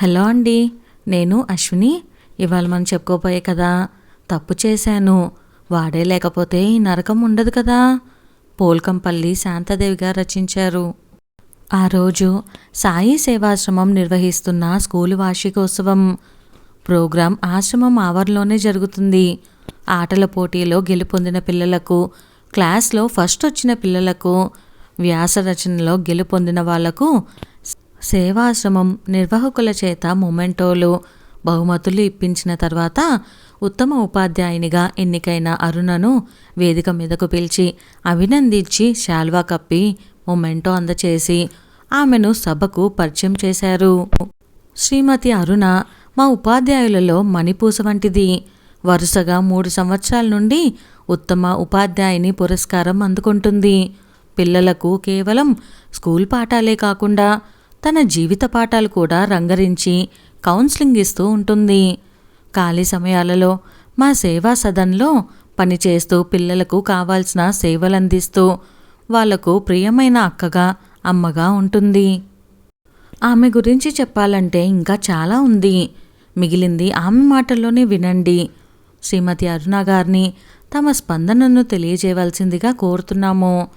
Hello అండి నేను అశ్విని. ఇవాళ మనం చెప్పుకోపోయే కదా తప్పు చేశాను వాడే లేకపోతే ఈ నరకం ఉండదు కదా పోల్కంపల్లి శాంతాదేవి గారు రచించారు. ఆ రోజు సాయి సేవాశ్రమం నిర్వహిస్తున్న స్కూలు వార్షికోత్సవం. ప్రోగ్రాం ఆశ్రమం ఆవరణలోనే జరుగుతుంది. ఆటల పోటీలో గెలుపొందిన పిల్లలకు క్లాస్లో ఫస్ట్ వచ్చిన పిల్లలకు వ్యాస రచనలో గెలుపొందిన వాళ్ళకు సేవాశ్రమం నిర్వాహకుల చేత మొమెంటోలు బహుమతులు ఇప్పించిన తర్వాత ఉత్తమ ఉపాధ్యాయునిగా ఎన్నికైన అరుణను వేదిక మీదకు పిలిచి అభినందించి శాల్వా కప్పి మొమెంటో అందచేసి ఆమెను సభకు పరిచయం చేశారు. శ్రీమతి అరుణ మా ఉపాధ్యాయులలో మణిపూస వంటిది. వరుసగా మూడు సంవత్సరాల నుండి ఉత్తమ ఉపాధ్యాయుని పురస్కారం అందుకుంటుంది. పిల్లలకు కేవలం స్కూల్ పాఠాలే కాకుండా తన జీవిత పాఠాలు కూడా రంగరించి కౌన్సిలింగ్ ఇస్తూ ఉంటుంది. ఖాళీ సమయాలలో మా సేవా సదన్లో పనిచేస్తూ పిల్లలకు కావాల్సిన సేవలందిస్తూ వాళ్ళకు ప్రియమైన అక్కగా అమ్మగా ఉంటుంది. ఆమె గురించి చెప్పాలంటే ఇంకా చాలా ఉంది. మిగిలింది ఆమె మాటల్లోనే వినండి. శ్రీమతి అరుణ గారిని తమ స్పందనను తెలియజేయవలసిందిగా కోరుతున్నాము.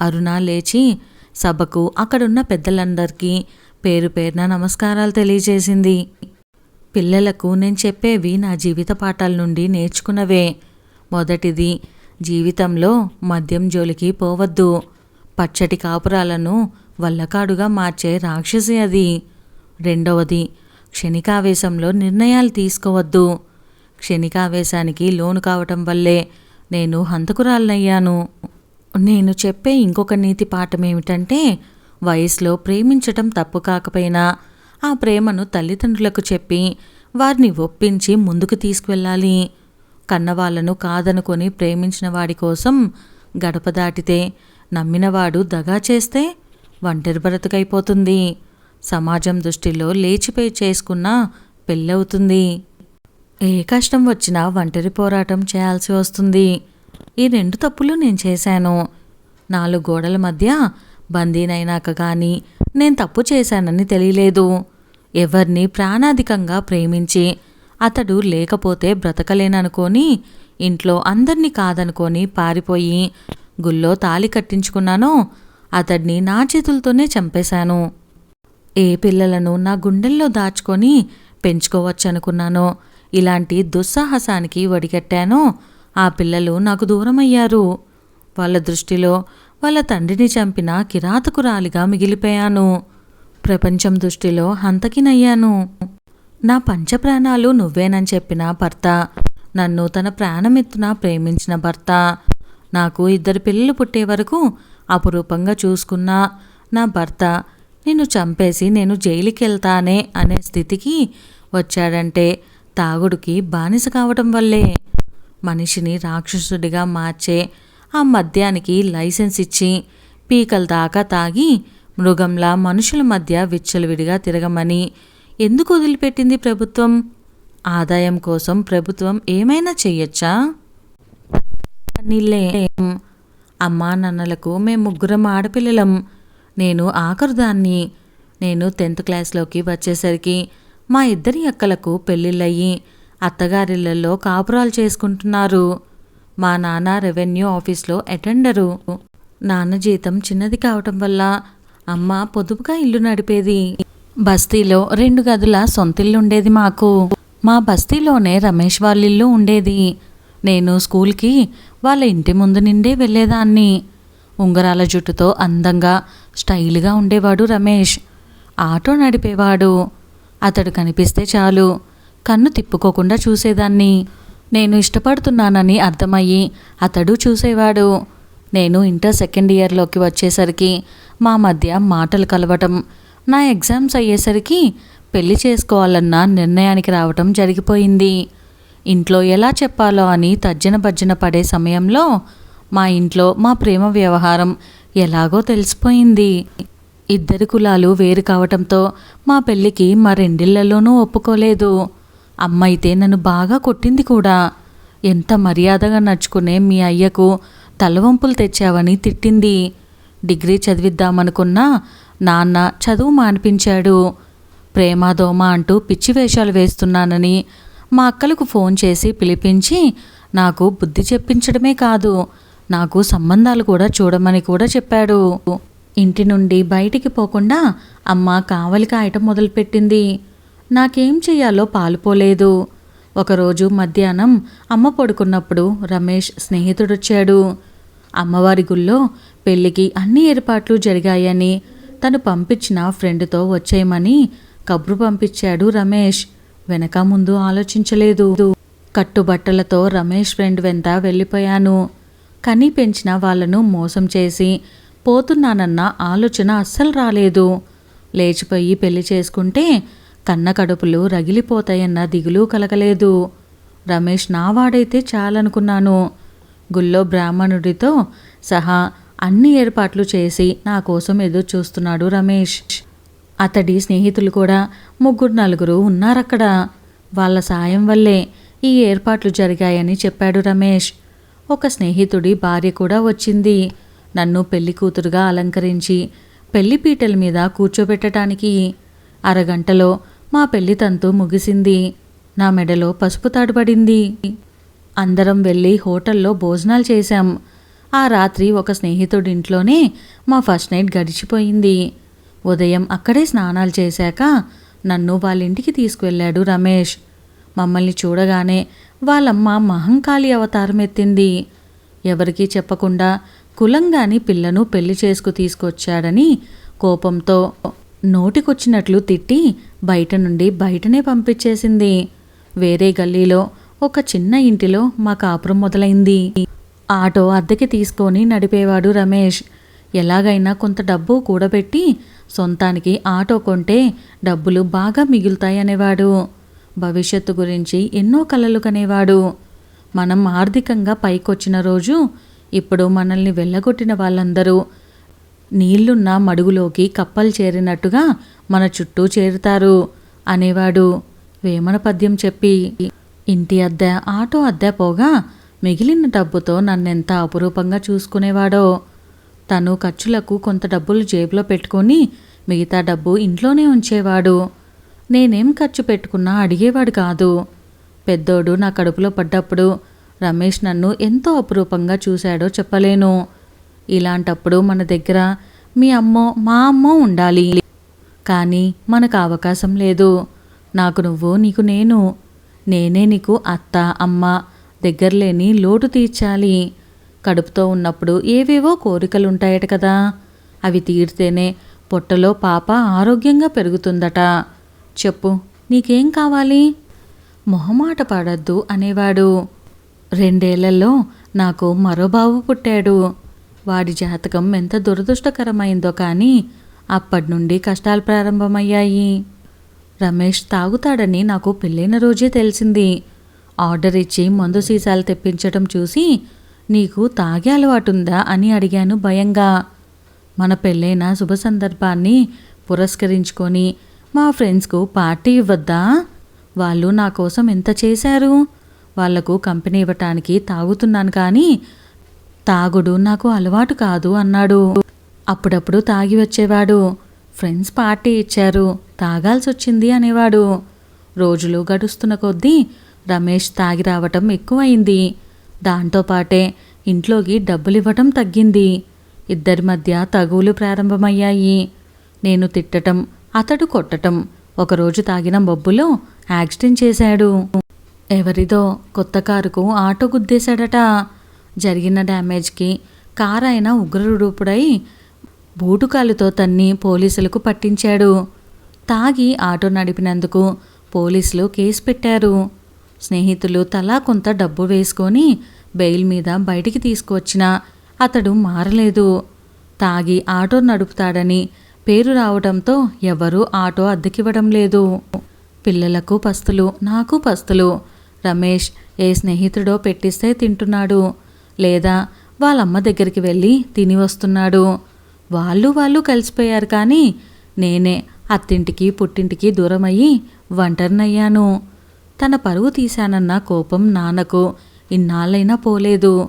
అరుణ లేచి సభకు అక్కడున్న పెద్దలందరికీ పేరు పేరున నమస్కారాలు తెలియజేసింది. పిల్లలకు నేను చెప్పేవి నా జీవిత పాఠాల నుండి నేర్చుకున్నవే. మొదటిది జీవితంలో మద్యం జోలికి పోవద్దు. పచ్చటి కాపురాలను వల్లకాడుగా మార్చే రాక్షసి అది. రెండవది క్షణికావేశంలో నిర్ణయాలు తీసుకోవద్దు. క్షణికావేశానికి లోను కావటం వల్లే నేను హంతకురాలనయ్యాను. నేను చెప్పే ఇంకొక నీతి పాఠం ఏమిటంటే వయసులో ప్రేమించటం తప్పు కాకపోయినా ఆ ప్రేమను తల్లిదండ్రులకు చెప్పి వారిని ఒప్పించి ముందుకు తీసుకువెళ్ళాలి. కన్నవాళ్ళను కాదనుకొని ప్రేమించిన వాడి కోసం గడప దాటితే నమ్మినవాడు దగా చేస్తే ఒంటరి బ్రతుకైపోతుంది. సమాజం దృష్టిలో లేచిపోయి చేసుకున్న పెళ్ళవుతుంది. ఏ కష్టం వచ్చినా ఒంటరి పోరాటం చేయాల్సి వస్తుంది. ఈ రెండు తప్పులు నేను చేశాను. నాలుగు గోడల మధ్య బందీనైనాక కానీ నేను తప్పు చేశానని తెలియలేదు. ఎవరిని ప్రాణాధికంగా ప్రేమించి అతడు లేకపోతే బ్రతకలేననుకొని ఇంట్లో అందరినీ కాదనుకొని పారిపోయి గుళ్ళో తాలి కట్టించుకున్నానో అతడిని నా చేతులతోనే చంపేశాను. ఏ పిల్లలను నా గుండెల్లో దాచుకొని పెంచుకోవచ్చనుకున్నానో ఇలాంటి దుస్సాహసానికి వడిగట్టానో ఆ పిల్లలు నాకు దూరమయ్యారు. వాళ్ళ దృష్టిలో వాళ్ళ తండ్రిని చంపిన కిరాతకురాలిగా మిగిలిపోయాను. ప్రపంచం దృష్టిలో హంతకినయ్యాను. నా పంచప్రాణాలు నువ్వేనని చెప్పిన భర్త నన్ను తన ప్రాణమెత్తున ప్రేమించిన భర్త నాకు ఇద్దరు పిల్లలు పుట్టే వరకు అపురూపంగా చూసుకున్న నా భర్త నిన్ను చంపేసి నేను జైలుకి వెళ్తానే అనే స్థితికి వచ్చాడంటే తాగుడికి బానిస కావటం వల్లే. మనిషిని రాక్షసుడిగా మార్చే ఆ మద్యానికి లైసెన్స్ ఇచ్చి పీకల దాకా తాగి మృగంలా మనుషుల మధ్య విచ్చలవిడిగా తిరగమని ఎందుకు వదిలిపెట్టింది ప్రభుత్వం? ఆదాయం కోసం ప్రభుత్వం ఏమైనా చెయ్యొచ్చా నీళ్ళే అమ్మా నాన్నలకు మేము ముగ్గురం ఆడపిల్లలం. నేను ఆఖరుదాన్ని. నేను టెన్త్ క్లాస్లోకి వచ్చేసరికి మా ఇద్దరి అక్కలకు పెళ్ళిళ్ళయ్యి అత్తగారిళ్ళలో కాపురాలు చేసుకుంటున్నారు. మా నాన్న రెవెన్యూ ఆఫీస్లో అటెండరు. నాన్న జీతం చిన్నది కావటం వల్ల అమ్మ పొదుపుగా ఇల్లు నడిపేది. బస్తీలో రెండు గదుల సొంతిల్లు ఉండేది మాకు. మా బస్తీలోనే రమేష్ వాళ్ళ ఇల్లు ఉండేది. నేను స్కూల్కి వాళ్ళ ఇంటి ముందు నిండే వెళ్ళేదాన్ని. ఉంగరాల జుట్టుతో అందంగా స్టైల్గా ఉండేవాడు రమేష్. ఆటో నడిపేవాడు. అతడు కనిపిస్తే చాలు. కన్ను తిప్పుకోకుండా చూసేదాన్ని. నేను ఇష్టపడుతున్నానని అర్థమయ్యి అతడు చూసేవాడు. నేను ఇంటర్ సెకండ్ ఇయర్లోకి వచ్చేసరికి మా మధ్య మాటలు కలవటం నా ఎగ్జామ్స్ అయ్యేసరికి పెళ్ళి చేసుకోవాలన్న నిర్ణయానికి రావటం జరిగిపోయింది. ఇంట్లో ఎలా చెప్పాలో అని తర్జన భర్జన పడే సమయంలో మా ఇంట్లో మా ప్రేమ వ్యవహారం ఎలాగో తెలిసిపోయింది. ఇద్దరి కులాలు వేరు కావటంతో మా పెళ్ళికి మా రెండిళ్ళలోనూ ఒప్పుకోలేదు. అమ్మ అయితే నన్ను బాగా కొట్టింది కూడా. ఎంత మర్యాదగా నడుచుకునే మీ అయ్యకు తలవంపులు తెచ్చావని తిట్టింది. డిగ్రీ చదివిద్దామనుకున్నా నాన్న చదువు మానిపించాడు. ప్రేమాదోమ అంటూ పిచ్చి వేషాలు వేస్తున్నానని మా అక్కలకు ఫోన్ చేసి పిలిపించి నాకు బుద్ధి చెప్పించడమే కాదు నాకు సంబంధాలు కూడా చూడమని కూడా చెప్పాడు. ఇంటి నుండి బయటికి పోకుండా అమ్మ కావలి కాయటం మొదలుపెట్టింది. నాకేం చెయ్యాలో పాలుపోలేదు. ఒకరోజు మధ్యాహ్నం అమ్మ పడుకున్నప్పుడు రమేష్ స్నేహితుడొచ్చాడు. అమ్మవారి గుళ్ళో పెళ్ళికి అన్ని ఏర్పాట్లు జరిగాయని తను పంపించిన ఫ్రెండ్తో వచ్చేయమని కబురు పంపించాడు రమేష్. వెనక ముందు ఆలోచించలేదు. కట్టుబట్టలతో రమేష్ ఫ్రెండ్ వెంట వెళ్ళిపోయాను. కని పెంచిన వాళ్ళను మోసం చేసి పోతున్నానన్న ఆలోచన అస్సలు రాలేదు. లేచిపోయి పెళ్ళి చేసుకుంటే కన్న కడుపులు రగిలిపోతాయన్న దిగులు కలగలేదు. రమేష్ నావాడైతే చాలనుకున్నాను. గుళ్ళో బ్రాహ్మణుడితో సహా అన్ని ఏర్పాట్లు చేసి నా కోసం ఎదురు చూస్తున్నాడు రమేష్. అతడి స్నేహితులు కూడా ముగ్గురు నలుగురు ఉన్నారక్కడ. వాళ్ళ సాయం వల్లే ఈ ఏర్పాట్లు జరిగాయని చెప్పాడు రమేష్. ఒక స్నేహితుడి భార్య కూడా వచ్చింది. నన్ను పెళ్ళి కూతురుగా అలంకరించి పెళ్ళి పీటల మీద కూర్చోబెట్టడానికి అరగంటలో మా పెళ్ళి తంతు ముగిసింది. నా మెడలో పసుపు తాడుపడింది. అందరం వెళ్ళి హోటల్లో భోజనాలు చేశాం. ఆ రాత్రి ఒక స్నేహితుడింట్లోనే మా ఫస్ట్ నైట్ గడిచిపోయింది. ఉదయం అక్కడే స్నానాలు చేశాక నన్ను వాళ్ళ ఇంటికి తీసుకువెళ్ళాడు రమేష్. మమ్మల్ని చూడగానే వాళ్ళమ్మ మహంకాళి అవతారం ఎత్తింది. ఎవరికీ చెప్పకుండా కులంగాని పిల్లను పెళ్ళి చేసుకు తీసుకొచ్చాడని కోపంతో నోటికొచ్చినట్లు తిట్టి బయట నుండి బయటనే పంపించేసింది. వేరే గల్లీలో ఒక చిన్న ఇంటిలో మా కాపురం మొదలైంది. ఆటో అద్దెకి తీసుకొని నడిపేవాడు రమేష్. ఎలాగైనా కొంత డబ్బు కూడబెట్టి సొంతానికి ఆటో కొంటే డబ్బులు బాగా మిగులుతాయనేవాడు. భవిష్యత్తు గురించి ఎన్నో కలలు కనేవాడు. మనం ఆర్థికంగా పైకొచ్చిన రోజు ఇప్పుడు మనల్ని వెళ్ళగొట్టిన వాళ్ళందరూ నీళ్ళున్న మడుగులోకి కప్పలు చేరినట్టుగా మన చుట్టూ చేరుతారు అనేవాడు వేమన పద్యం చెప్పి. ఇంటి అద్దె ఆటో అద్దె పోగా మిగిలిన డబ్బుతో నన్నెంత అపురూపంగా చూసుకునేవాడో. తను ఖర్చులకు కొంత డబ్బులు జేబులో పెట్టుకొని మిగతా డబ్బు ఇంట్లోనే ఉంచేవాడు. నేనేం ఖర్చు పెట్టుకున్నా అడిగేవాడు కాదు. పెద్దోడు నా కడుపులో పడ్డప్పుడు రమేష్ నన్ను ఎంతో అపురూపంగా చూశాడో చెప్పలేను. ఇలాంటప్పుడు మన దగ్గర మీ అమ్మో మా అమ్మో ఉండాలి. కానీ మనకు అవకాశం లేదు. నాకు నువ్వు నీకు నేను. నేనే నీకు అత్త అమ్మ దగ్గరలేని లోటు తీర్చాలి. కడుపుతో ఉన్నప్పుడు ఏవేవో కోరికలుంటాయట కదా. అవి తీరితేనే పొట్టలో పాప ఆరోగ్యంగా పెరుగుతుందట. చెప్పు నీకేం కావాలి? మొహమాట పడద్దు అనేవాడు. రెండేళ్ళలో నాకు మరో బాబు పుట్టాడు. వాడి జాతకం ఎంత దురదృష్టకరమైందో కానీ అప్పటి నుండి కష్టాలు ప్రారంభమయ్యాయి. రమేష్ తాగుతాడని నాకు పెళ్ళైన రోజే తెలిసింది. ఆర్డర్ ఇచ్చి మందు సీసాలు తెప్పించడం చూసి నీకు తాగే అలవాటుందా అని అడిగాను భయంగా. మన పెళ్ళైన శుభ సందర్భాన్ని పురస్కరించుకొని మా ఫ్రెండ్స్కు పార్టీ ఇవ్వద్దా? వాళ్ళు నా కోసం ఎంత చేశారు? వాళ్ళకు కంపెనీ ఇవ్వటానికి తాగుతున్నాను కానీ తాగుడు నాకు అలవాటు కాదు అన్నాడు. అప్పుడప్పుడు తాగి వచ్చేవాడు. ఫ్రెండ్స్ పార్టీ ఇచ్చారు. తాగాల్సి వచ్చింది అనేవాడు. రోజులు గడుస్తున్న కొద్దీ రమేష్ తాగి రావటం ఎక్కువైంది. దాంతోపాటే ఇంట్లోకి డబ్బులు ఇవ్వటం తగ్గింది. ఇద్దరి మధ్య తగువులు ప్రారంభమయ్యాయి. నేను తిట్టటం అతడు కొట్టటం ఒకరోజు తాగిన బొబ్బులో యాక్సిడెంట్ చేశాడు. ఎవరిదో కొత్త కారుకు ఆటో గుద్దేశాడట. జరిగిన డ్యామేజ్కి కారు అయిన ఉగ్రరూపుడై బూటుకాలుతో తన్ని పోలీసులకు పట్టించాడు. తాగి ఆటో నడిపినందుకు పోలీసులు కేసు పెట్టారు. స్నేహితులు తలా కొంత డబ్బు వేసుకొని బెయిల్ మీద బయటికి తీసుకువచ్చిన అతడు మారలేదు. తాగి ఆటో నడుపుతాడని పేరు రావడంతో ఎవరూ ఆటో అద్దెకివ్వడం లేదు. పిల్లలకు పస్తులు నాకు పస్తులు. రమేష్ ఏ స్నేహితుడో పెట్టిస్తే తింటున్నాడు. లేదా వాళ్ళమ్మ దగ్గరికి వెళ్ళి తిని వస్తున్నాడు. వాళ్ళు వాళ్ళు కలిసిపోయారు కానీ నేనే అత్తింటికి పుట్టింటికి దూరమయ్యి ఒంటరినయ్యాను. తన పరువు తీశానన్న కోపం నాన్నకు ఇన్నాళ్ళైనా పోలేదు.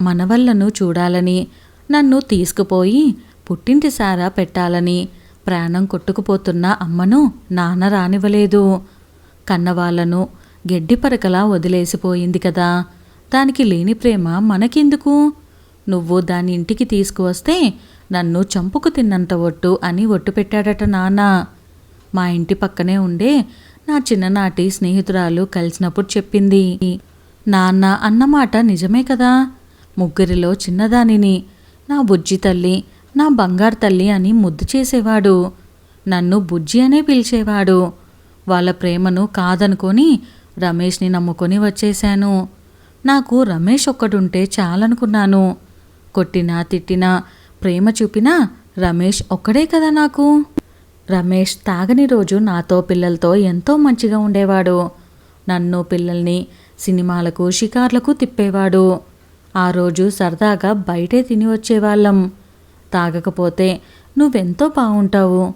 మనవళ్ళను చూడాలని నన్ను తీసుకుపోయి పుట్టింటి సారా పెట్టాలని ప్రాణం కొట్టుకుపోతున్న అమ్మను నాన్న రానివ్వలేదు. కన్నవాళ్ళను గడ్డి పరకలా వదిలేసిపోయింది కదా. దానికి లేని ప్రేమ మనకెందుకు? నువ్వు దాని ఇంటికి తీసుకువస్తే నన్ను చంపుకు తిన్నంత ఒట్టు అని ఒట్టు పెట్టాడట నాన్న. మా ఇంటి పక్కనే ఉండే నా చిన్ననాటి స్నేహితురాలు కలిసినప్పుడు చెప్పింది. నాన్న అన్నమాట నిజమే కదా? ముగ్గురిలో చిన్నదానిని. నా బుజ్జి తల్లి నా బంగారు తల్లి అని ముద్దు చేసేవాడు. నన్ను బుజ్జి అనే పిలిచేవాడు. వాళ్ళ ప్రేమను కాదనుకొని రమేష్ని నమ్ముకొని వచ్చేశాను. నాకు రమేష్ ఒక్కడుంటే చాలనుకున్నాను. కొట్టినా తిట్టినా ప్రేమ చూపినా రమేష్ ఒక్కడే కదా నాకు. రమేష్ తాగని రోజు నాతో పిల్లలతో ఎంతో మంచిగా ఉండేవాడు. నన్ను పిల్లల్ని సినిమాలకు షికార్లకు తిప్పేవాడు. ఆ రోజు సరదాగా బయటే తిని వచ్చేవాళ్ళం. తాగకపోతే నువ్వెంతో బాగుంటావు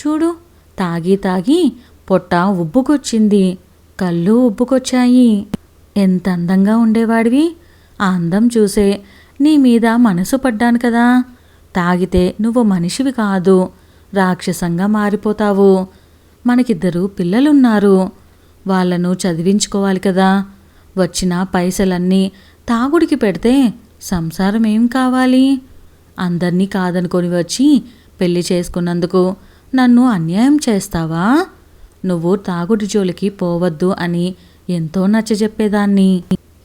చూడు తాగి తాగి పొట్ట ఉబ్బుకొచ్చింది. కళ్ళు ఉబ్బుకొచ్చాయి. ఎంత అందంగా ఉండేవాడివి? ఆ అందం చూసే నీ మీద మనసు పడ్డాను కదా. తాగితే నువ్వు మనిషివి కాదు. రాక్షసంగా మారిపోతావు. మనకిద్దరు పిల్లలున్నారు. వాళ్ళను చదివించుకోవాలి కదా. వచ్చిన పైసలన్నీ తాగుడికి పెడితే సంసారం ఏం కావాలి? అందర్నీ కాదనుకొని వచ్చి పెళ్ళి చేసుకున్నందుకు నన్ను అన్యాయం చేస్తావా? నువ్వు తాగుడి జోలికి పోవద్దు అని ఎంతో నచ్చజెప్పేదాన్ని.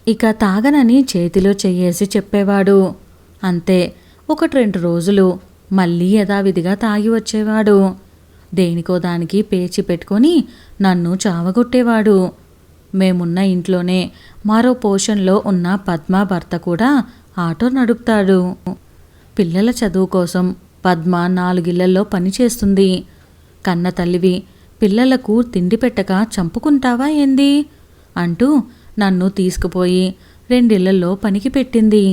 ఇక తాగనని చేతిలో చెయ్యేసి చెప్పేవాడు. అంతే ఒకటి రెండు రోజులు మళ్ళీ యథావిధిగా తాగి వచ్చేవాడు. దేనికో దానికి పేచి పెట్టుకొని నన్ను చావగొట్టేవాడు. మేమున్న ఇంట్లోనే మరో పోషన్లో ఉన్న పద్మ భర్త కూడా ఆటో నడుపుతాడు. పిల్లల చదువు కోసం పద్మ నాలుగిళ్ళలో పనిచేస్తుంది కన్న తల్లివి పిల్లలకు తిండి పెట్టక చంపుకుంటావా ఏంది? అంటూ నన్ను తీసుకుపోయి రెండిళ్ళలో పనికి పెట్టింది.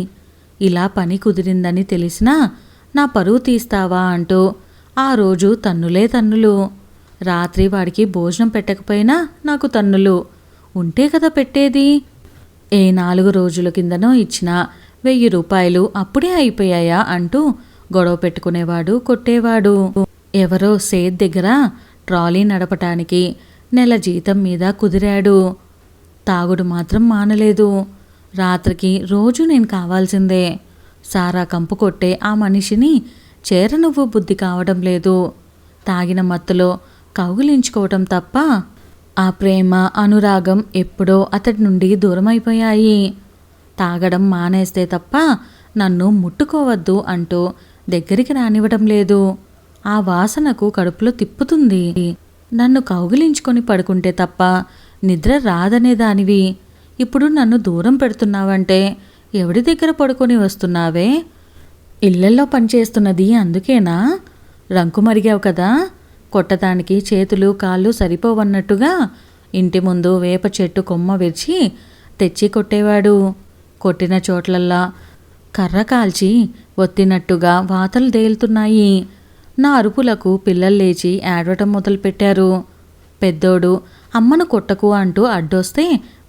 ఇలా పని కుదిరిందని తెలిసినా నా పరువు తీస్తావా అంటూ ఆ రోజు తన్నులే తన్నులు. రాత్రి వాడికి భోజనం పెట్టకపోయినా నాకు తన్నులు. ఉంటే కదా పెట్టేది. ఏ నాలుగు రోజుల కిందనో ఇచ్చిన వెయ్యి రూపాయలు అప్పుడే అయిపోయాయా అంటూ గొడవ పెట్టుకునేవాడు కొట్టేవాడు. ఎవరో సేద్ దగ్గర ట్రాలీ నడపటానికి నెల జీతం మీద కుదిరాడు. తాగుడు మాత్రం మానలేదు. రాత్రికి రోజు నేను కావాల్సిందే. సారా కంపు కొట్టే ఆ మనిషిని చేరనువ్వు బుద్ధి కావడం లేదు. తాగిన మత్తులో కౌగిలించుకోవటం తప్ప ఆ ప్రేమ అనురాగం ఎప్పుడో అతడి నుండి దూరమైపోయాయి. తాగడం మానేస్తే తప్ప నన్ను ముట్టుకోవద్దు అంటూ దగ్గరికి రానివ్వడం లేదు. ఆ వాసనకు కడుపులో తిప్పుతుంది. నన్ను కౌగిలించుకొని పడుకుంటే తప్ప నిద్ర రాదనే దానివి. ఇప్పుడు నన్ను దూరం పెడుతున్నావంటే ఎవడి దగ్గర పడుకొని వస్తున్నావే? ఇళ్ళల్లో పనిచేస్తున్నది అందుకేనా? రంకు మరిగావు కదా. కొట్టడానికి చేతులు కాళ్ళు సరిపోవన్నట్టుగా ఇంటి ముందు వేప చెట్టు కొమ్మ విరిచి తెచ్చి కొట్టేవాడు. కొట్టిన చోట్లల్లా కర్ర కాల్చి ఒత్తినట్టుగా వాతలు తేలుతున్నాయి. నా అరుపులకు పిల్లలు లేచి ఏడవటం మొదలుపెట్టారు. పెద్దోడు అమ్మను కొట్టకు అంటూ అడ్డొస్తే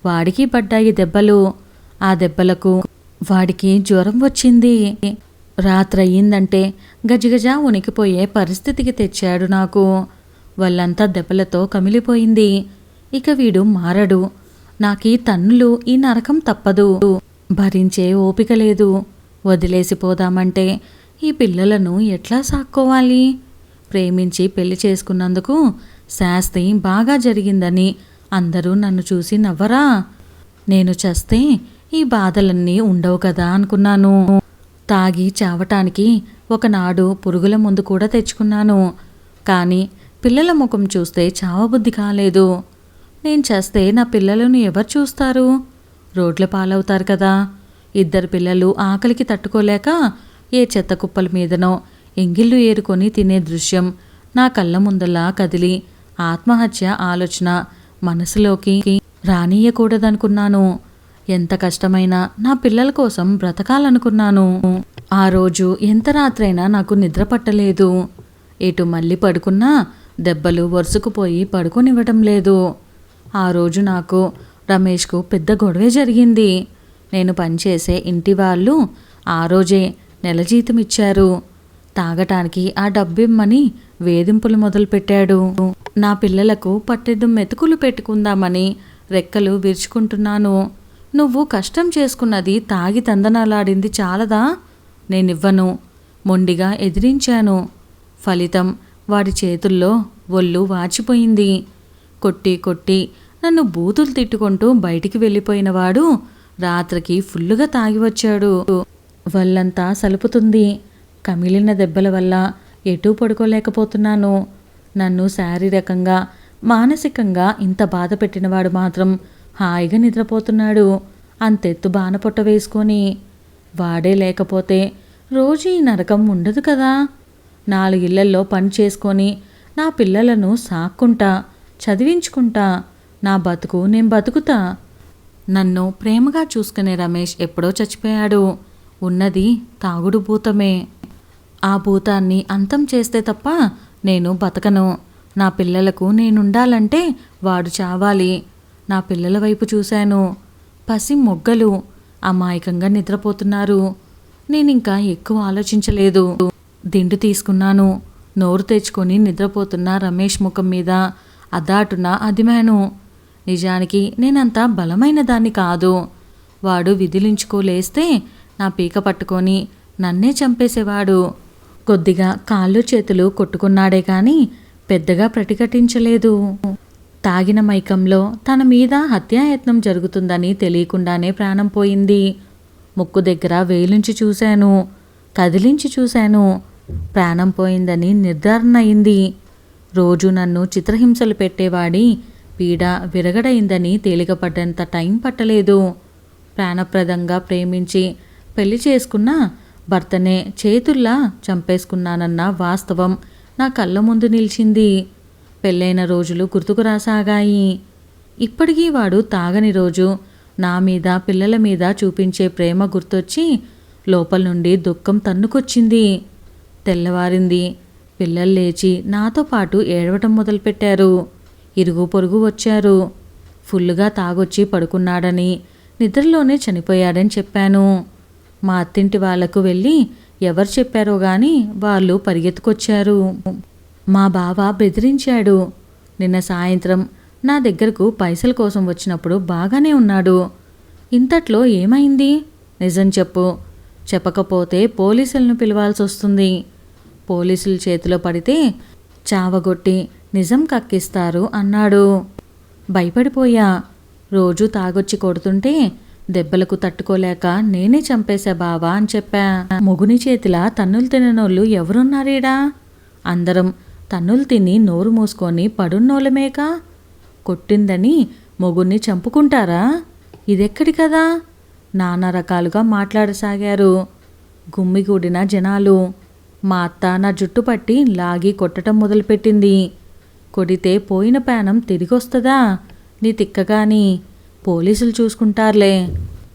వాడికి పడ్డాయి దెబ్బలు. ఆ దెబ్బలకు వాడికి జ్వరం వచ్చింది. రాత్రయ్యిందంటే గజగజ ఉనికిపోయే పరిస్థితికి తెచ్చాడు నాకు. వాళ్ళంతా దెబ్బలతో కమిలిపోయింది. ఇక వీడు మారడు. నాకీ తన్నులు ఈ నరకం తప్పదు. భరించే ఓపిక లేదు. వదిలేసిపోదామంటే ఈ పిల్లలను ఎట్లా సాక్కోవాలి? ప్రేమించి పెళ్ళి చేసుకున్నందుకు శాస్తి బాగా జరిగిందని అందరూ నన్ను చూసి నవ్వరా? నేను చస్తే ఈ బాధలన్నీ ఉండవు కదా అనుకున్నాను. తాగి చావటానికి ఒకనాడు పురుగుల ముందు కూడా తెచ్చుకున్నాను. కానీ పిల్లల ముఖం చూస్తే చావబుద్ధి కాలేదు. నేను చేస్తే నా పిల్లలను ఎవరు చూస్తారు? రోడ్ల పాలవుతారు కదా. ఇద్దరు పిల్లలు ఆకలికి తట్టుకోలేక ఏ చెత్త కుప్పల మీదనో ఎంగిళ్ళు ఏరుకొని తినే దృశ్యం నా కళ్ళ ముందలా కదిలి ఆత్మహత్య ఆలోచన మనసులోకి రానీయకూడదనుకున్నాను ఎంత కష్టమైనా నా పిల్లల కోసం బ్రతకాలనుకున్నాను. ఆ రోజు ఎంత రాత్రైనా నాకు నిద్ర పట్టలేదు. ఎటు మళ్ళీ పడుకున్నా దెబ్బలు వరుసకుపోయి పడుకోనివ్వటం లేదు. ఆ రోజు నాకు రమేష్కు పెద్ద గొడవే జరిగింది. నేను పనిచేసే ఇంటి వాళ్ళు ఆ రోజే నెల జీతం ఇచ్చారు తాగటానికి ఆ డబ్బిమ్మని వేధింపులు మొదలుపెట్టాడు. నా పిల్లలకు పట్టెద్దు మెతుకులు పెట్టుకుందామని రెక్కలు విరుచుకుంటున్నాను. నువ్వు కష్టం చేసుకున్నది తాగి తందనాలాడింది చాలదా? నేనివ్వను. మొండిగా ఎదిరించాను. ఫలితం వాడి చేతుల్లో ఒళ్ళు వాచిపోయింది. కొట్టి కొట్టి నన్ను బూతులు తిట్టుకుంటూ బయటికి వెళ్ళిపోయినవాడు రాత్రికి ఫుల్లుగా తాగి వచ్చాడు. వల్లంతా సలుపుతుంది. కమిలిన దెబ్బల వల్ల ఎటూ పడుకోలేకపోతున్నాను. నన్ను శారీరకంగా మానసికంగా ఇంత బాధ పెట్టినవాడు మాత్రం హాయిగా నిద్రపోతున్నాడు. అంతెత్తు బాణపొట్ట వేసుకొని వాడే లేకపోతే రోజు ఈ నరకం ఉండదు కదా. నాలుగిళ్ళల్లో పని చేసుకొని నా పిల్లలను సాక్కుంటా చదివించుకుంటా నా బతుకు నేను బతుకుతా. నన్ను ప్రేమగా చూసుకునే రమేష్ ఎప్పుడో చచ్చిపోయాడు. ఉన్నది తాగుడు భూతమే. ఆ భూతాన్ని అంతం చేస్తే తప్ప నేను బతకను. నా పిల్లలకు నేనుండాలంటే వాడు చావాలి. నా పిల్లల వైపు చూశాను. పసి మొగ్గలు అమాయకంగా నిద్రపోతున్నారు. నేనింకా ఎక్కువ ఆలోచించలేదు. దిండు తీసుకున్నాను. నోరు తెచ్చుకొని నిద్రపోతున్న రమేష్ ముఖం మీద అదాటున అదిమాను. నిజానికి నేనంత బలమైన దాన్ని కాదు. వాడు విధిలించుకోలేస్తే నా పీక పట్టుకొని నన్నే చంపేసేవాడు. కొద్దిగా కాళ్ళు చేతులు కొట్టుకున్నాడే కానీ పెద్దగా ప్రతిఘటించలేదు. తాగిన మైకంలో తన మీద హత్యాయత్నం జరుగుతుందని తెలియకుండానే ప్రాణం పోయింది. ముక్కు దగ్గర వేలుంచి చూశాను కదిలించి చూశాను. ప్రాణం పోయిందని నిర్ధారణ అయింది. రోజు నన్ను చిత్రహింసలు పెట్టేవాడి పీడ విరగడైందని తేలికపడ్డంత టైం పట్టలేదు. ప్రాణప్రదంగా ప్రేమించి పెళ్ళి చేసుకున్న భర్తనే చేతుల్లా చంపేసుకున్నానన్న వాస్తవం నా కళ్ళ ముందు నిలిచింది. పెళ్ళైన రోజులు గుర్తుకు రాసాగాయి. ఇప్పటికీ వాడు తాగని రోజు. నా మీద పిల్లల మీద చూపించే ప్రేమ గుర్తొచ్చి లోపల నుండి దుఃఖం తన్నుకొచ్చింది. తెల్లవారింది. పిల్లలు లేచి నాతో పాటు ఏడవటం మొదలుపెట్టారు. ఇరుగు పొరుగు వచ్చారు. ఫుల్లుగా తాగొచ్చి పడుకున్నాడని నిద్రలోనే చనిపోయాడని చెప్పాను. మా అత్తింటి వాళ్ళకు వెళ్ళి ఎవరు చెప్పారో గాని వాళ్ళు పరిగెత్తుకొచ్చారు. మా బావ బెదిరించాడు. నిన్న సాయంత్రం నా దగ్గరకు పైసల కోసం వచ్చినప్పుడు బాగానే ఉన్నాడు. ఇంతట్లో ఏమైంది? నిజం చెప్పు. చెప్పకపోతే పోలీసులను పిలవాల్సి వస్తుంది. పోలీసుల చేతిలో పడితే చావగొట్టి నిజం కక్కిస్తారు అన్నాడు. భయపడిపోయా. రోజు తాగొచ్చి కొడుతుంటే దెబ్బలకు తట్టుకోలేక నేనే చంపేశా బావా అని చెప్పా. మొగుని చేతిలా తన్నులు తిననోళ్ళు ఎవరున్నారీడా? అందరం తన్నులు తిని నోరు మూసుకొని పడున్నోళ్ళమేకా? కొట్టిందని మొగుణ్ణి చంపుకుంటారా? ఇదెక్కడి కదా నానా రకాలుగా మాట్లాడసాగారు. గుమ్మిగూడిన జనాలు. మా అత్త నా జుట్టు పట్టి లాగి కొట్టడం మొదలుపెట్టింది. కొడితే పోయిన పానం తిరిగొస్తుందా? నీ తిక్కగాని. పోలీసులు చూసుకుంటారులే.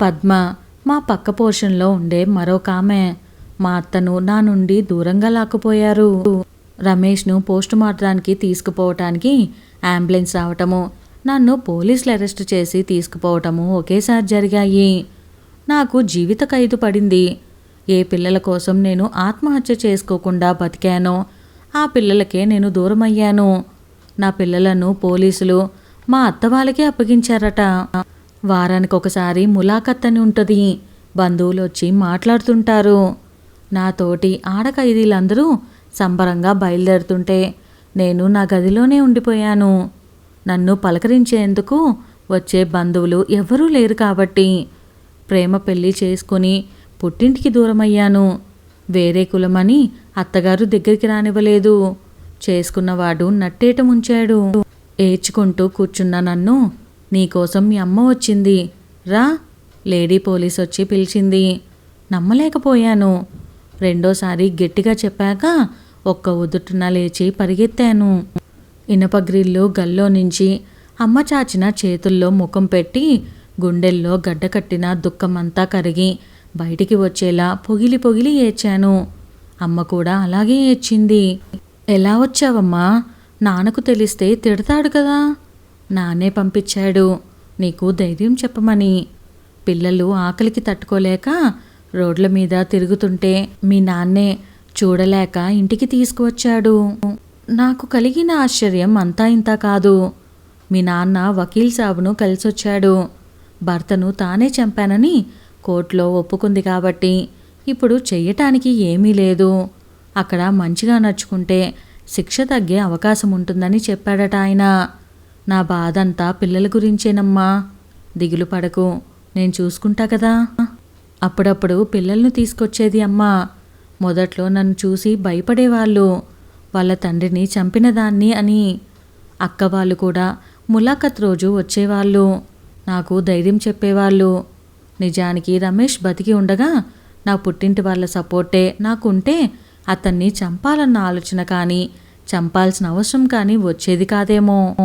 పద్మ మా పక్క పోర్షన్లో ఉండే మరొక ఆమె. మా అత్తను నా నుండి దూరంగా లాక్కుపోయారు. రమేష్ను పోస్ట్ మార్టానికి తీసుకుపోవటానికి అంబులెన్స్ రావటము నన్ను పోలీసులు అరెస్ట్ చేసి తీసుకుపోవటము ఒకేసారి జరిగాయి. నాకు జీవిత ఖైదు పడింది. ఏ పిల్లల కోసం నేను ఆత్మహత్య చేసుకోకుండా బతికానో ఆ పిల్లలకే నేను దూరమయ్యాను. నా పిల్లలను పోలీసులు మా అత్త వాళ్ళకే అప్పగించారట. వారానికి ఒకసారి ములాఖత్ అని ఉంటుంది. బంధువులు వచ్చి మాట్లాడుతుంటారు నాతోటి ఆడ ఖైదీలందరూ సంబరంగా బయలుదేరుతుంటే నేను నా గదిలోనే ఉండిపోయాను. నన్ను పలకరించేందుకు వచ్చే బంధువులు ఎవరూ లేరు కాబట్టి ప్రేమ పెళ్ళి చేసుకుని పుట్టింటికి దూరమయ్యాను. వేరే కులమని అత్తగారు దగ్గరికి రానివ్వలేదు. చేసుకున్నవాడు నట్టేట ముంచాడు. ఏడ్చుకుంటూ కూర్చున్న నన్ను నీకోసం మీ అమ్మ వచ్చింది. రా. లేడీ పోలీస్ వచ్చి పిలిచింది. నమ్మలేకపోయాను. రెండోసారి గట్టిగా చెప్పాక ఒక్క ఉదుటున లేచి పరిగెత్తాను. ఇనప గ్రిల్లు గల్లో నుంచి అమ్మ చాచిన చేతుల్లో ముఖం పెట్టి గుండెల్లో గడ్డకట్టిన దుఃఖమంతా కరిగి బయటికి వచ్చేలా పొగిలి పొగిలి ఏడ్చాను. అమ్మ కూడా అలాగే ఏడ్చింది. ఎలా వచ్చావమ్మా? నాన్నకు తెలిస్తే తిడతాడు కదా. నాన్నే పంపించాడు. నీకు ధైర్యం చెప్పమని. పిల్లలు ఆకలికి తట్టుకోలేక రోడ్ల మీద తిరుగుతుంటే మీ నాన్నే చూడలేక ఇంటికి తీసుకువచ్చాడు. నాకు కలిగిన ఆశ్చర్యం అంతా ఇంత కాదు. మీ నాన్న వకీల్ సాబును కలిసొచ్చాడు. భర్తను తానే చంపానని కోర్టులో ఒప్పుకుంది కాబట్టి ఇప్పుడు చెయ్యటానికి ఏమీ లేదు. అక్కడ మంచిగా నడుచుకుంటే శిక్ష తగ్గే అవకాశం ఉంటుందని చెప్పాడట ఆయన. నా బాధంతా పిల్లల గురించేనమ్మా. దిగులు పడకు. నేను చూసుకుంటా కదా. అప్పుడప్పుడు పిల్లల్ని తీసుకొచ్చేది అమ్మా. మొదట్లో నన్ను చూసి భయపడేవాళ్ళు. వాళ్ళ తండ్రిని చంపిన దాన్ని అని. అక్క వాళ్ళు కూడా ములాఖత్ రోజు వచ్చేవాళ్ళు. నాకు ధైర్యం చెప్పేవాళ్ళు. నిజానికి రమేష్ బతికి ఉండగా నా పుట్టింటి వాళ్ళ సపోర్టే నాకుంటే అతన్ని చంపాలన్న ఆలోచన కానీ చంపాల్సిన అవసరం కానీ వచ్చేది కాదేమో.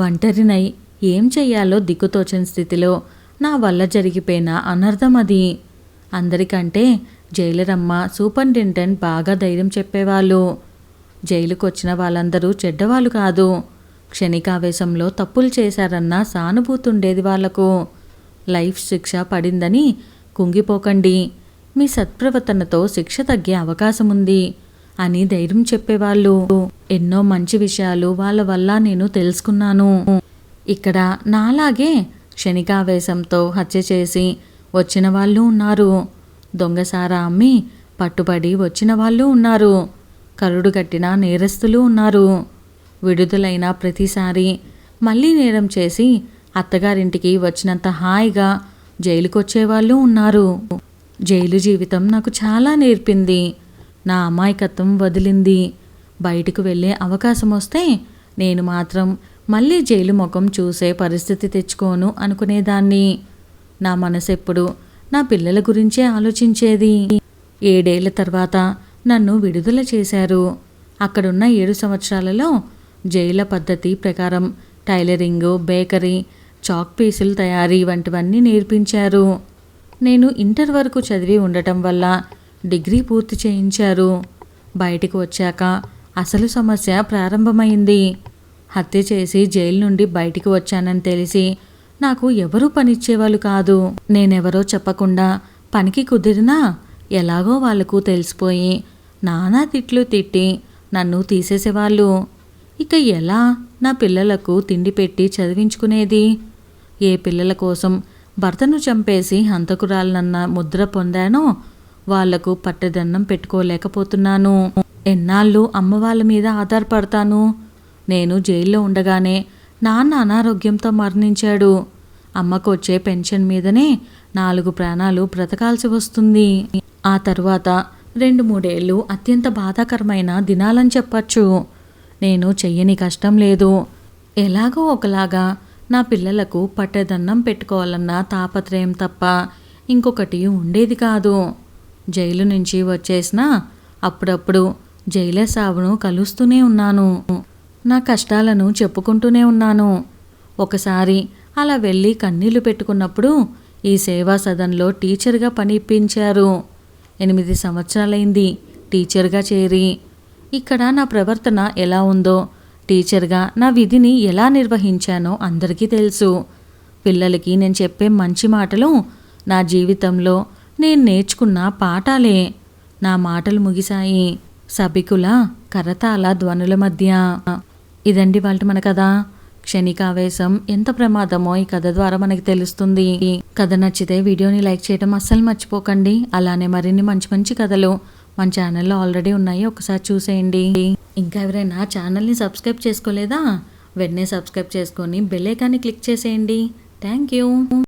ఒంటరినై ఏం చెయ్యాలో దిక్కుతోచని స్థితిలో నా వల్ల జరిగిపోయిన అనర్థం అది. అందరికంటే జైలరమ్మ సూపరింటెండెంట్ బాగా ధైర్యం చెప్పేవాళ్ళు. జైలుకొచ్చిన వాళ్ళందరూ చెడ్డవాళ్ళు కాదు. క్షణికావేశంలో తప్పులు చేశారన్న సానుభూతి ఉండేది వాళ్ళకు. లైఫ్ శిక్ష పడిందని కుంగిపోకండి. మీ సత్ప్రవర్తనతో శిక్ష తగ్గే అవకాశం ఉంది అని ధైర్యం చెప్పేవాళ్ళు. ఎన్నో మంచి విషయాలు వాళ్ళ వల్ల నేను తెలుసుకున్నాను. ఇక్కడ నాలాగే క్షణికావేశంతో హత్య చేసి వచ్చిన వాళ్ళు ఉన్నారు. దొంగసారా అమ్మి పట్టుబడి వచ్చిన వాళ్ళు ఉన్నారు. కరుడు కట్టిన నేరస్తులు ఉన్నారు. విడుదలైన ప్రతిసారి మళ్ళీ నేరం చేసి అత్తగారింటికి వచ్చినంత హాయిగా జైలుకొచ్చేవాళ్ళు ఉన్నారు. జైలు జీవితం నాకు చాలా నేర్పింది. నా అమాయకత్వం వదిలింది. బయటకు వెళ్ళే అవకాశం వస్తే నేను మాత్రం మళ్ళీ జైలు ముఖం చూసే పరిస్థితి తెచ్చుకోను అనుకునేదాన్ని. నా మనసు ఎప్పుడు నా పిల్లల గురించే ఆలోచించేది. ఏడేళ్ళ తర్వాత నన్ను విడుదల చేశారు. అక్కడున్న ఏడు సంవత్సరాలలో జైల పద్ధతి ప్రకారం టైలరింగ్ బేకరీ చాక్ పీసులు తయారీ వంటివన్నీ నేర్పించారు. నేను ఇంటర్ వరకు చదివి ఉండటం వల్ల డిగ్రీ పూర్తి చేయించారు. బయటికి వచ్చాక అసలు సమస్య ప్రారంభమైంది. హత్య చేసి జైలు నుండి బయటికి వచ్చానని తెలిసి నాకు ఎవరూ పనిచ్చేవాళ్ళు కాదు. నేనెవరో చెప్పకుండా పనికి కుదిరినా ఎలాగో వాళ్ళకు తెలిసిపోయి నానా తిట్లు తిట్టి నన్ను తీసేసేవాళ్ళు. ఇక ఎలా నా పిల్లలకు తిండి పెట్టి చదివించుకునేది? ఏ పిల్లల కోసం భర్తను చంపేసి హంతకురాలనన్న ముద్ర పొందానో వాళ్ళకు పట్టదన్నం పెట్టుకోలేకపోతున్నాను. ఎన్నాళ్ళు అమ్మ వాళ్ళ మీద ఆధారపడతాను. నేను జైల్లో ఉండగానే నాన్న అనారోగ్యంతో మరణించాడు. అమ్మకు వచ్చే పెన్షన్ మీదనే నాలుగు ప్రాణాలు బ్రతకాల్సి వస్తుంది. ఆ తర్వాత రెండు మూడేళ్ళు అత్యంత బాధాకరమైన దినాలని చెప్పచ్చు. నేను చెయ్యని కష్టం లేదు. ఎలాగో ఒకలాగా నా పిల్లలకు పట్టెదన్నం పెట్టుకోవాలన్న తాపత్రయం తప్ప ఇంకొకటి ఉండేది కాదు. జైలు నుంచి వచ్చేసిన అప్పుడప్పుడు జైలే సావును కలుస్తూనే ఉన్నాను. నా కష్టాలను చెప్పుకుంటూనే ఉన్నాను. ఒకసారి అలా వెళ్ళి కన్నీళ్ళు పెట్టుకున్నప్పుడు ఈ సేవా సదన్లో టీచర్గా పనిపించారు ఎనిమిది సంవత్సరాలైంది టీచర్గా చేరి. ఇక్కడ నా ప్రవర్తన ఎలా ఉందో టీచర్గా నా విధిని ఎలా నిర్వహించానో అందరికీ తెలుసు. పిల్లలకి నేను చెప్పే మంచి మాటలు నా జీవితంలో నేను నేర్చుకున్న పాఠాలే. నా మాటలు ముగిశాయి. సభికుల కరతాల ధ్వనుల మధ్య. ఇదండి వాళ్ళ మన కథ. క్షణికావేశం ఎంత ప్రమాదమో ఈ కథ ద్వారా మనకి తెలుస్తుంది. కథ నచ్చితే వీడియోని లైక్ చేయడం అస్సలు మర్చిపోకండి. అలానే మరిన్ని మంచి మంచి కథలు మన ఛానల్లో ఆల్రెడీ ఉన్నాయి. ఒకసారి చూసేయండి. ఇంకా ఎవరైనా ఛానల్ని సబ్స్క్రైబ్ చేసుకోలేదా? వెంటనే సబ్స్క్రైబ్ చేసుకొని బెల్ ఐకాన్ని క్లిక్ చేసేయండి. Thank you.